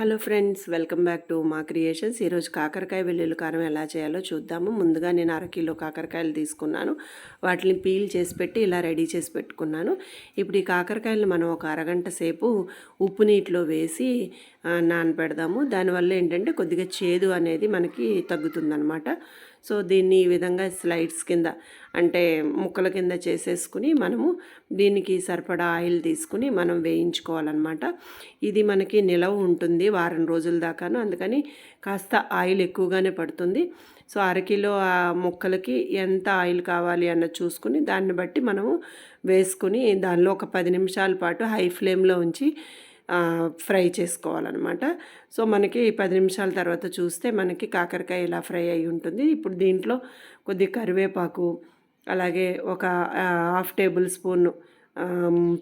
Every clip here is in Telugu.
Hello friends welcome back to మా క్రియేషన్స్. ఈరోజు కాకరకాయ వెల్లుల్లి కారం ఎలా చేయాలో చూద్దాము. ముందుగా నేను అరకిలో కాకరకాయలు తీసుకున్నాను. వాటిని పీల్ చేసి పెట్టి ఇలా రెడీ చేసి పెట్టుకున్నాను. ఇప్పుడు ఈ కాకరకాయలు మనం ఒక అరగంట సేపు ఉప్పు నీటిలో వేసి నానపెడదాము దానివల్ల ఏంటంటే కొద్దిగా చేదు అనేది మనకి తగ్గుతుందనమాట సో దీన్ని ఈ విధంగా స్లైడ్స్ కింద అంటే ముక్కల కింద చేసేసుకుని మనము దీనికి సరిపడా ఆయిల్ తీసుకుని మనం వేయించుకోవాలన్నమాట. ఇది మనకి నిలవ ఉంటుంది. వారం రోజుల దాకాను. అందుకని కాస్త ఆయిల్ ఎక్కువగానే పడుతుంది. సో అరకిలో ఆ ముక్కలకి ఎంత ఆయిల్ కావాలి అన్న చూసుకుని దాన్ని బట్టి మనము వేసుకుని దానిలో ఒక పది నిమిషాల పాటు హై ఫ్లేమ్లో ఉంచి ఫ్రై చేసుకోవాలన్నమాట. సో మనకి పది నిమిషాల తర్వాత చూస్తే మనకి కాకరకాయ ఇలా ఫ్రై అయి ఉంటుంది. ఇప్పుడు దీంట్లో కొద్ది కరివేపాకు అలాగే ఒక హాఫ్ టేబుల్ స్పూన్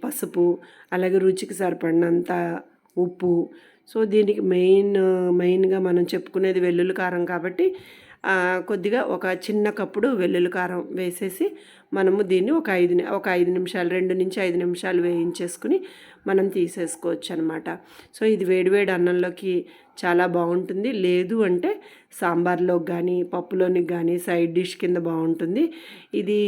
పసుపు అలాగే రుచికి సరిపడినంత ఉప్పు. సో దీనికి మెయిన్ మెయిన్గా మనం చెప్పుకునేది వెల్లుల్లి కారం కాబట్టి కొద్దిగా ఒక చిన్న కప్పుడు వెల్లుల్లి కారం వేసేసి మనము దీన్ని ఒక ఐదు ఒక ఐదు నిమిషాలు రెండు నుంచి ఐదు నిమిషాలు వేయించేసుకుని మనం తీసేసుకోవచ్చు అనమాట సో ఇది వేడివేడి అన్నంలోకి చాలా బాగుంటుంది. లేదు అంటే సాంబార్లోకి కానీ పప్పులోనికి కానీ సైడ్ డిష్ కింద బాగుంటుంది. ఇది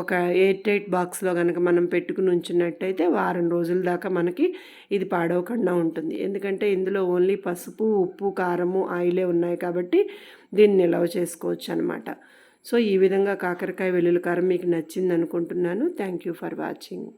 ఒక ఎయిట్ ఎయిట్ బాక్స్లో కనుక మనం పెట్టుకుని ఉంచినట్టయితే వారం రోజుల దాకా మనకి ఇది పాడవకుండా ఉంటుంది. ఎందుకంటే ఇందులో ఓన్లీ పసుపు ఉప్పు కారము ఆయిలే ఉన్నాయి కాబట్టి దీన్ని నిల్వ చేసుకోవచ్చు అనమాట సో ఈ విధంగా కాకరకాయ వెల్లుల్లి కారం మీకు నచ్చింది అనుకుంటున్నాను థ్యాంక్ యూ ఫర్ వాచింగ్.